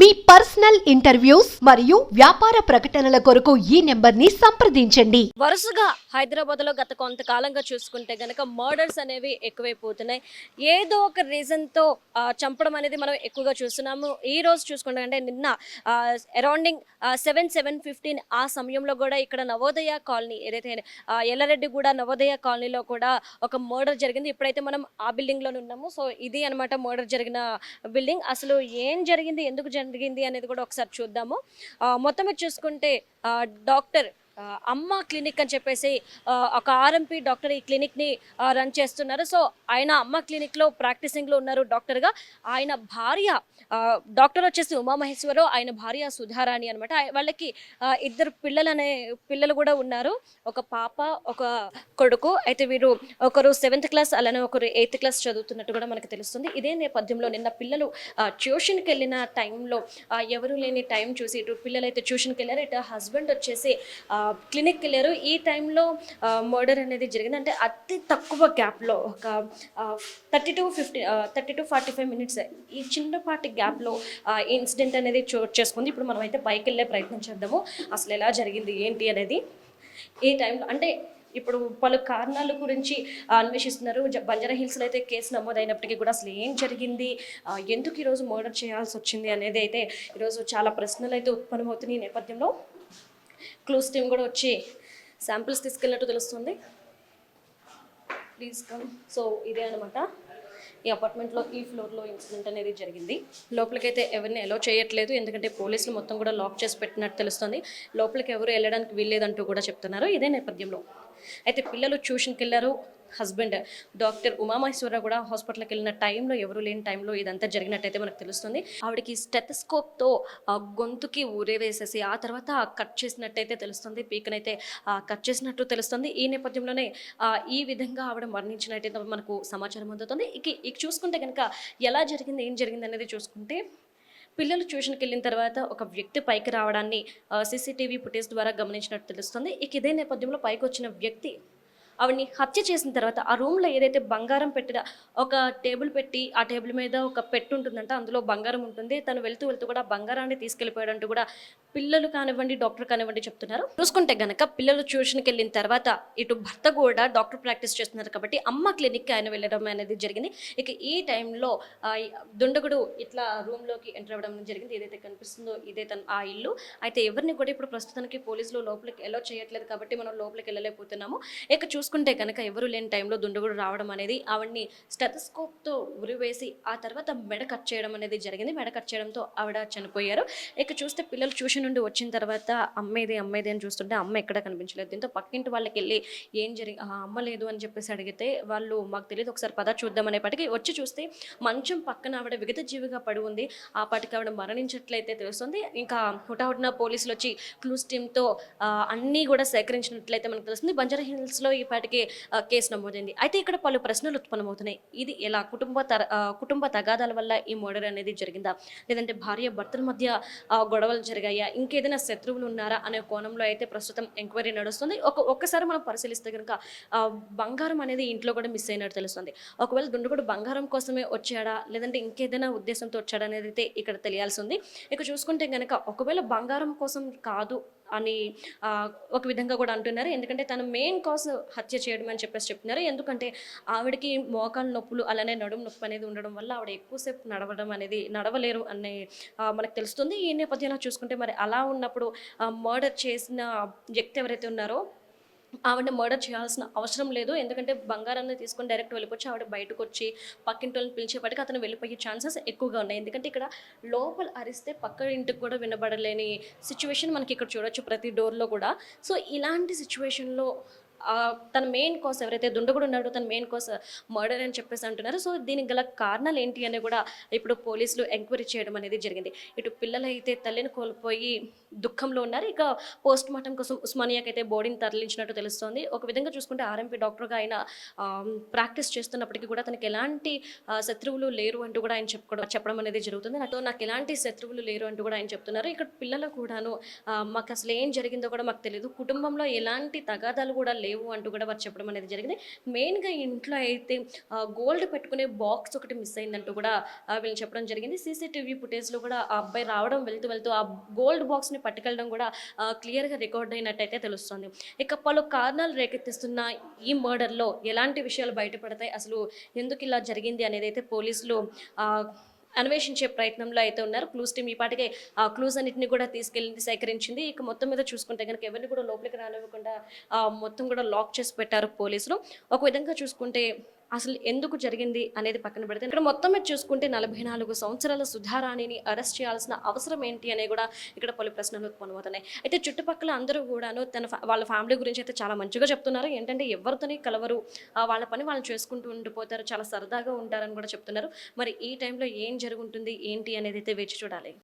మీ personal interviews మరియు వ్యాపార ప్రకటనల కొరకు ఈ నెంబర్ని సంప్రదించండి. వరుసగా హైదరాబాద్లో గత కొంతకాలంగా చూసుకుంటే గనక మర్డర్స్ అనేవి ఎక్కువైపోతున్నాయి. ఏదో ఒక రీజన్తో చంపడం అనేది మనం ఎక్కువగా చూస్తున్నాము. ఈ రోజు చూసుకుంటే అంటే నిన్న అరౌండింగ్ సెవెన్ సెవెన్ ఫిఫ్టీన్ ఆ సమయంలో కూడా ఇక్కడ నవోదయ కాలనీ ఏదైతే ఎల్లారెడ్డి కూడా నవోదయ కాలనీలో కూడా ఒక మర్డర్ జరిగింది. ఇప్పుడైతే మనం ఆ బిల్డింగ్లోనే ఉన్నాము. సో ఇది అనమాట మర్డర్ జరిగిన బిల్డింగ్. అసలు ఏం జరిగింది? ఎందుకు జరిగింది జరిగింది అనేది కూడా ఒకసారి చూద్దాము. ఆ, మొత్తం చూసుకుంటే ఆ, డాక్టర్ అమ్మ క్లినిక్ అని చెప్పేసి ఒక ఆర్ఎంపీ డాక్టర్ ఈ క్లినిక్ని రన్ చేస్తున్నారు. సో ఆయన అమ్మ క్లినిక్లో ప్రాక్టీసింగ్లో ఉన్నారు డాక్టర్గా. ఆయన భార్య డాక్టర్ వచ్చేసి ఉమామహేశ్వరరావు ఆయన భార్య సుధారాణి అనమాట వాళ్ళకి ఇద్దరు పిల్లలు అనే పిల్లలు కూడా ఉన్నారు. ఒక పాప ఒక కొడుకు అయితే వీరు ఒకరు సెవెంత్ క్లాస్ అలానే ఒకరు ఎయిత్ క్లాస్ చదువుతున్నట్టు కూడా మనకు తెలుస్తుంది. ఇదే నేపథ్యంలో నిన్న పిల్లలు ట్యూషన్కి వెళ్ళిన టైంలో ఎవరు లేని టైం చూసి ఇటు పిల్లలు అయితే ట్యూషన్కి వెళ్ళారు. ఇటు హస్బెండ్ వచ్చేసి క్లినిక్కి వెళ్ళారు. ఈ టైంలో మర్డర్ అనేది జరిగింది. అంటే అతి తక్కువ గ్యాప్లో ఒక thirty to fifty thirty to forty five minutes ఈ చిన్నపాటి గ్యాప్లో ఇన్సిడెంట్ అనేది చోటు చేసుకుంది. ఇప్పుడు మనం అయితే పైకి వెళ్ళే ప్రయత్నం చేద్దాము. అసలు ఎలా జరిగింది ఏంటి అనేది ఈ టైంలో అంటే ఇప్పుడు పలు కారణాల గురించి అన్వేషిస్తున్నారు. బంజారా హిల్స్లో అయితే కేసు నమోదైనప్పటికీ కూడా అసలు ఏం జరిగింది? ఎందుకు ఈరోజు మర్డర్ చేయాల్సి వచ్చింది అనేది అయితే ఈరోజు చాలా ప్రశ్నలు అయితే ఉత్పన్నమవుతున్నాయి ఈ నేపథ్యంలో. క్లూస్ టీమ్ కూడా వచ్చి శాంపిల్స్ తీసుకెళ్ళినట్టు తెలుస్తుంది. ప్లీజ్ కమ్ సో ఇదే అనమాట ఈ అపార్ట్మెంట్లో ఈ ఫ్లోర్లో ఇన్సిడెంట్ అనేది జరిగింది. లోపలికైతే ఎవరిని అలో చేయట్లేదు. ఎందుకంటే పోలీసులు మొత్తం కూడా లాక్ చేసి పెట్టినట్టు తెలుస్తుంది. లోపలికి ఎవరు వెళ్ళడానికి వీల్లేదంటూ కూడా చెప్తున్నారు. ఇదే నేపథ్యంలో. అయితే పిల్లలు ట్యూషన్కి వెళ్ళారు. హస్బెండ్ డాక్టర్ ఉమామహేశ్వరరావు కూడా హాస్పిటల్కి వెళ్ళిన టైంలో ఎవరు లేని టైంలో ఇదంతా జరిగినట్టయితే మనకు తెలుస్తుంది. ఆవిడకి స్టెథస్కోప్తో గొంతుకి ఊరే వేసేసి ఆ తర్వాత కట్ చేసినట్టయితే తెలుస్తుంది పీకనైతే కట్ చేసినట్టు తెలుస్తుంది. ఈ నేపథ్యంలోనే ఈ విధంగా ఆవిడ మరణించినట్టయితే మనకు సమాచారం అందుతుంది. ఇక ఇక చూసుకుంటే కనుక ఎలా జరిగింది ఏం జరిగింది అనేది చూసుకుంటే పిల్లలు ట్యూషన్కి వెళ్ళిన తర్వాత ఒక వ్యక్తి పైకి రావడాన్ని సీసీటీవీ ఫుటేజ్ ద్వారా గమనించినట్టు తెలుస్తుంది. ఇక ఇదే నేపథ్యంలో పైకి వచ్చిన వ్యక్తి ఆవిడ్ని హత్య చేసిన తర్వాత ఆ రూమ్లో ఏదైతే బంగారం పెట్టిన ఒక టేబుల్ పెట్టి ఆ టేబుల్ మీద ఒక పెట్టు ఉంటుందంట అందులో బంగారం ఉంటుంది. తను వెళ్తూ వెళ్తూ కూడా బంగారాన్ని తీసుకెళ్ళిపోయాడంటూ కూడా పిల్లలు కానివ్వండి డాక్టర్ కానివ్వండి చెప్తున్నారు. చూసుకుంటే గనక పిల్లలు ట్యూషన్కి వెళ్ళిన తర్వాత ఇటు భర్త కూడా డాక్టర్ ప్రాక్టీస్ చేస్తున్నారు కాబట్టి అమ్మ క్లినిక్కి ఆయన వెళ్ళడం అనేది జరిగింది. ఇక ఈ టైంలో దుండగుడు ఇట్లా రూమ్లోకి ఎంటర్ అవ్వడం జరిగింది. ఏదైతే కనిపిస్తుందో ఇదే తన ఆ ఇల్లు. అయితే ఎవరిని కూడా ఇప్పుడు ప్రస్తుతానికి పోలీసులు లోపలికి ఎలా చేయట్లేదు కాబట్టి మనం లోపలికి వెళ్ళలేకపోతున్నాము. ఇక చూసుకుంటే కనుక ఎవరు లేని టైంలో దుండగుడు రావడం అనేది ఆవిడ్ని స్టెథస్కోప్తో ఉరివేసి ఆ తర్వాత మెడ కట్ చేయడం అనేది జరిగింది. మెడ కట్ చేయడంతో ఆవిడ చనిపోయారు. ఇక చూస్తే పిల్లలు ట్యూషన్ నుండి వచ్చిన తర్వాత అమ్మేది అమ్మేది అని చూస్తుంటే అమ్మ ఎక్కడ కనిపించలేదు. దీంతో పక్కింటి వాళ్ళకి వెళ్ళి ఏం జరిగి అమ్మ లేదు అని చెప్పేసి అడిగితే వాళ్ళు మాకు తెలియదు ఒకసారి పద చూద్దాం అనేప్పటికీ వచ్చి చూస్తే మంచం పక్కన ఆవిడ విగత జీవిగా పడి ఉంది. ఆ పాటికి ఆవిడ మరణించట్లయితే తెలుస్తుంది. ఇంకా హుటాహుటిన పోలీసులు వచ్చి క్లూస్ టీమ్తో అన్నీ కూడా సేకరించినట్లయితే మనకు తెలుస్తుంది. బంజారా హిల్స్లో ఈ పాటికి కేసు నమోదైంది. అయితే ఇక్కడ పలు ప్రశ్నలు ఉత్పన్నమవుతున్నాయి. ఇది ఎలా? కుటుంబ తర కుటుంబ తగాదాల వల్ల ఈ మర్డర్ అనేది జరిగిందా? లేదంటే భార్య భర్తల మధ్య గొడవలు జరిగాయా? ఇంకేదైనా శత్రువులు ఉన్నారా అనే కోణంలో అయితే ప్రస్తుతం ఎంక్వైరీ నడుస్తుంది. ఒక ఒక్కసారి మనం పరిశీలిస్తే కనుక బంగారం అనేది ఇంట్లో కూడా మిస్ అయినట్టు తెలుస్తుంది. ఒకవేళ దుండగుడు బంగారం కోసమే వచ్చాడా? లేదంటే ఇంకేదైనా ఉద్దేశంతో వచ్చాడా అనేది అయితే ఇక్కడ తెలియాల్సి ఉంది. ఇక చూసుకుంటే కనుక ఒకవేళ బంగారం కోసం కాదు అని ఒక విధంగా కూడా అంటున్నారు. ఎందుకంటే తన మెయిన్ కాజ్ హత్య చేయడం అని చెప్పేసి చెప్తున్నారు. ఎందుకంటే ఆవిడకి మోకాలు నొప్పులు అలానే నడుము నొప్పి అనేది ఉండడం వల్ల ఆవిడ ఎక్కువసేపు నడవడం అనేది నడవలేరు అనే మనకు తెలుస్తుంది. ఈ నేపథ్యంలో చూసుకుంటే మరి అలా ఉన్నప్పుడు మర్డర్ చేసిన వ్యక్తి ఎవరైతే ఉన్నారో ఆవిడ మర్డర్ చేయాల్సిన అవసరం లేదు. ఎందుకంటే బంగారాన్ని తీసుకొని డైరెక్ట్ వెళ్ళిపోవచ్చు. ఆవిడ బయటకు వచ్చి పక్కింటి వాళ్ళని పిలిచేపటికి అతను వెళ్ళిపోయే ఛాన్సెస్ ఎక్కువగా ఉన్నాయి. ఎందుకంటే ఇక్కడ లోపల అరిస్తే పక్క ఇంటికి కూడా వినబడలేని సిచ్యువేషన్ మనకి ఇక్కడ చూడొచ్చు ప్రతి డోర్లో కూడా. సో ఇలాంటి సిచ్యువేషన్లో తన మెయిన్ కోస్ ఎవరైతే దుండగుడు ఉన్నాడో తన మెయిన్ కోస్ మర్డర్ అని చెప్పేసి అంటున్నారు. సో దీనికి గల కారణాలు ఏంటి అని కూడా ఇప్పుడు పోలీసులు ఎంక్వైరీ చేయడం అనేది జరిగింది. ఇటు పిల్లలు అయితే తల్లిని కోల్పోయి దుఃఖంలో ఉన్నారు. ఇక పోస్ట్ మార్టం కోసం ఉస్మానియాకి అయితే బాడీని తరలించినట్టు తెలుస్తోంది. ఒక విధంగా చూసుకుంటే ఆర్ఎంపీ డాక్టర్గా ఆయన ప్రాక్టీస్ చేస్తున్నప్పటికీ కూడా తనకి ఎలాంటి శత్రువులు లేరు అంటూ కూడా ఆయన చెప్పుకోవడం చెప్పడం అనేది జరుగుతుంది. నాతో నాకు ఎలాంటి శత్రువులు లేరు అంటూ కూడా ఆయన చెప్తున్నారు. ఇక్కడ పిల్లలు కూడాను మాకు అసలు ఏం జరిగిందో కూడా మాకు తెలియదు కుటుంబంలో ఎలాంటి తగాదాలు కూడా లేవు. లేవు అంటూ కూడా వారు చెప్పడం అనేది జరిగింది. మెయిన్గా ఇంట్లో అయితే గోల్డ్ పెట్టుకునే బాక్స్ ఒకటి మిస్ అయిందంటూ కూడా వీళ్ళు చెప్పడం జరిగింది. సీసీటీవీ ఫుటేజ్లో కూడా ఆ అబ్బాయి రావడం వెళ్తూ వెళ్తూ ఆ గోల్డ్ బాక్స్ని పట్టుకెళ్ళడం కూడా క్లియర్గా రికార్డ్ అయినట్టయితే తెలుస్తుంది. ఇక పలు కారణాలు రేకెత్తిస్తున్న ఈ మర్డర్లో ఎలాంటి విషయాలు బయటపడతాయి? అసలు ఎందుకు ఇలా జరిగింది అనేది అయితే పోలీసులు అన్వేషించే ప్రయత్నంలో అయితే ఉన్నారు. క్లూస్ టీమ్ ఈ పాటికే ఆ క్లూస్ అన్నింటినీ కూడా తీసుకెళ్ళింది సేకరించింది. ఇక మొత్తం మీద చూసుకుంటే కనుక ఎవరిని కూడా లోపలికి రానివ్వకుండా మొత్తం కూడా లాక్ చేసి పెట్టారు పోలీసులు. ఒక విధంగా చూసుకుంటే అసలు ఎందుకు జరిగింది అనేది పక్కన పెడితే ఇక్కడ మొత్తం మీద చూసుకుంటే నలభై నాలుగు సంవత్సరాల సుధారాణిని అరెస్ట్ చేయాల్సిన అవసరం ఏంటి అనే కూడా ఇక్కడ పలు ప్రశ్నలు ఉత్పన్నమవుతున్నాయి అయితే చుట్టుపక్కల అందరూ కూడాను తన వాళ్ళ ఫ్యామిలీ గురించి అయితే చాలా మంచిగా చెప్తున్నారు. ఏంటంటే ఎవరితోనే కలవరు వాళ్ళ పని వాళ్ళు చేసుకుంటూ ఉండిపోతారు చాలా సరదాగా ఉంటారని కూడా చెప్తున్నారు. మరి ఈ టైంలో ఏం జరుగుంటుంది ఏంటి అనేది అయితే వేచి చూడాలి.